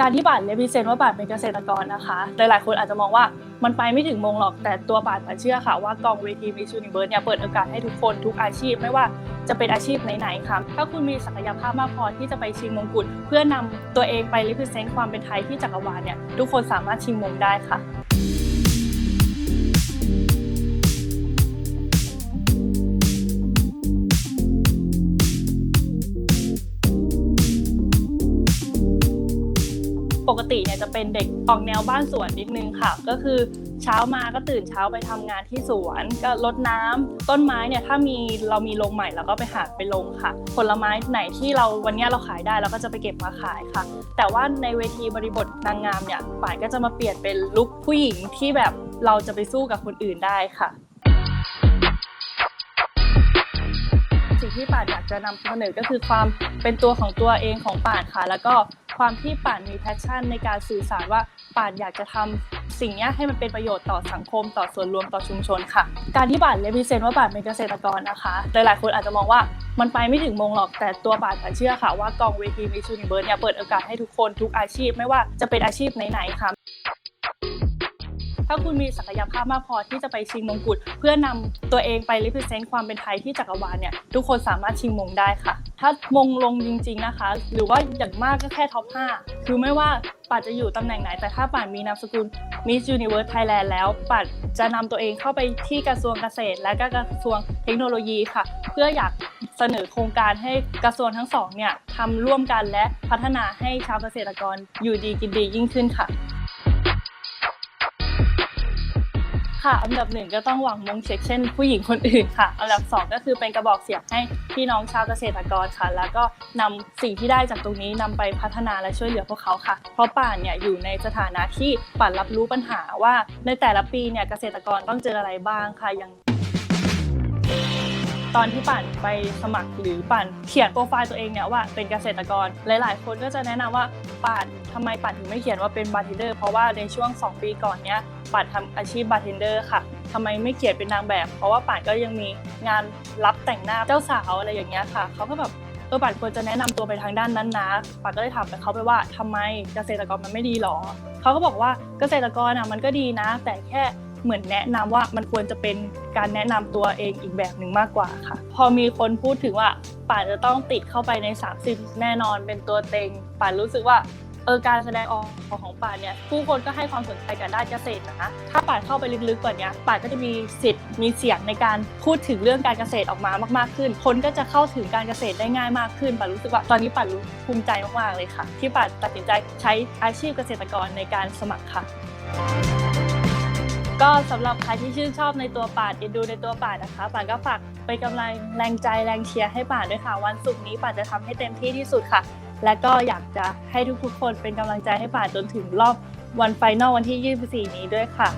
การที่ป่านเลพิเซนว่าบัตรเป็นเกษตรกรนะคะ หลายๆ คนอาจจะมองว่ามันไปไม่ถึงมงหรอก แต่ตัวป่านป่าเชื่อค่ะว่ากองเวทีมิส s u นิเ v ิร์ e เนี่ยเปิดโอกาสให้ทุกคนทุกอาชีพไม่ว่าจะเป็นอาชีพไหนๆค่ะ ถ้าคุณมีศักยภาพมากพอที่จะไปชิงมงกุฎเพื่อนำตัวเองไปเลพิเซนความเป็นไทยที่จักรวาลเนี่ยทุกคนสามารถชิงมงได้ค่ะ ปกติเนี่ยจะเป็นเด็กออกแนวบ้านสวนนิดนึงค่ะ ก็คือเช้ามาก็ตื่นเช้าไปทำงานที่สวน ก็รดน้ำต้นไม้เนี่ยถ้ามีเรามีลงใหม่เราก็ไปหาไปลงค่ะ ผลไม้ไหนที่เราวันนี้เราขายได้เราก็จะไปเก็บมาขายค่ะ แต่ว่าในเวทีบริบทนางงามเนี่ยป่านก็จะมาเปลี่ยนเป็นลุคผู้หญิงที่แบบเราจะไปสู้กับคนอื่นได้ค่ะสิ่งที่ป่านอยากจะนำเสนอก็คือความเป็นตัวของตัวเองของป่านค่ะ แล้วก็ ความที่ป่านมีแพชชั่นในการสื่อสารว่าป่านอยากจะทำสิ่งนี้ให้มันเป็นประโยชน์ต่อสังคม ต่อส่วนรวมต่อชุมชนค่ะ การที่ป่านเลพิเซนว่าป่านเป็นเกษตรกรนะคะหลายๆคนอาจจะมองว่ามันไปไม่ถึงมงหรอกแต่ตัวป่านป่านเชื่อค่ะว่ากองเวทีมิชูนิเบิร์ดเนี่ยเปิดโอกาสให้ทุกคนทุกอาชีพ ไม่ว่าจะเป็นอาชีพไหนๆค่ะ ถ้าคุณมีศักยภาพมากพอที่จะไปชิงมงกุฎเพื่อนำตัวเองไป represent ความเป็นไทยที่จักรวาลเนี่ยทุกคนสามารถชิงมงได้ค่ะ ถ้ามงลงจริง ๆนะคะ หรือว่าอย่างมากก็แค่ท็อป 5 คือไม่ว่าป่าจะอยู่ตำแหน่งไหน แต่ถ้าป่านมีนามสกุล Miss Universe Thailand แล้วป่านจะนำตัวเองเข้าไปที่กระทรวงเกษตร และก็กระทรวงเทคโนโลยีค่ะ เพื่ออยากเสนอโครงการให้กระทรวงทั้งสองเนี่ยทำร่วมกันและพัฒนาให้ชาวเกษตรกรอยู่ดีกินดียิ่งขึ้นค่ะ ค่ะ อันดับหนึ่งก็ต้องหวังมงเช็คเช่นผู้หญิงคนอื่นค่ะ อันดับสองก็คือเป็นกระบอกเสียงให้พี่น้องชาวเกษตรกรค่ะ แล้วก็นำสิ่งที่ได้จากตรงนี้นำไปพัฒนาและช่วยเหลือพวกเขาค่ะ เพราะป่านเนี่ยอยู่ในสถานะที่ป่านรับรู้ปัญหาว่าในแต่ละปีเนี่ยเกษตรกรต้องเจออะไรบ้างค่ะอย่างตอนที่ป่านไปสมัครหรือป่านเขียนโปรไฟล์ตัวเองเนี่ยว่าเป็นเกษตรกรหลาย ๆ คนก็จะแนะนำว่า ป่านทำไมป่านถึงไม่เขียนว่าเป็นบาร์เทนเดอร์เพราะว่าในช่วง 2 ปีก่อนเนี้ยป่านทำอาชีพบาร์เทนเดอร์ค่ะทำไมไม่เขียนเป็นนางแบบ เพราะว่าป่านก็ยังมีงานรับแต่งหน้าเจ้าสาวอะไรอย่างเงี้ยค่ะเขาก็แบบเออป่านควรจะแนะนำตัวไปทางด้านนั้นนะป่านก็เลยถามไปเขาไปว่าทำไมเกษตรกรมันไม่ดีหรอเขาก็บอกว่าเกษตรกรอะมันก็ดีนะ แต่แค่ เหมือนแนะนำว่ามันควรจะเป็นการแนะนำตัวเองอีกแบบหนึ่งมากกว่าค่ะ พอมีคนพูดถึงว่าป่านจะต้องติดเข้าไปใน 30 แน่นอนเป็นตัวเต็งป่านรู้สึกว่าเออการแสดงออกของป่านเนี่ยผู้คนก็ให้ความสนใจกับด้านเกษตรนะถ้าป่านเข้าไปลึกๆกว่านี้ป่านก็จะมีสิทธิ์มีเสียงในการพูดถึงเรื่องการเกษตรออกมามาก ๆขึ้น คนก็จะเข้าถึงการเกษตรได้ง่ายมากขึ้นป่านรู้สึกว่าตอนนี้ป่านรู้ภูมิใจมากๆเลยค่ะ ที่ป่านตัดสินใจใช้อาชีพเกษตรกรในการสมัครค่ะ ก็สำหรับใครที่ชื่นชอบในตัวป่านเอ็นดูในตัวป่านนะคะป่านก็ฝากไปนกำลังแรงใจแรงเชียร์ให้ป่านด้วยค่ะ วันศุกร์นี้ป่านจะทำให้เต็มที่ที่สุดค่ะ และก็อยากจะให้ทุกๆคนเป็นกำลังใจให้ป่านจนถึงรอบวันไฟนอลวันที่ 24 นี้ด้วยค่ะ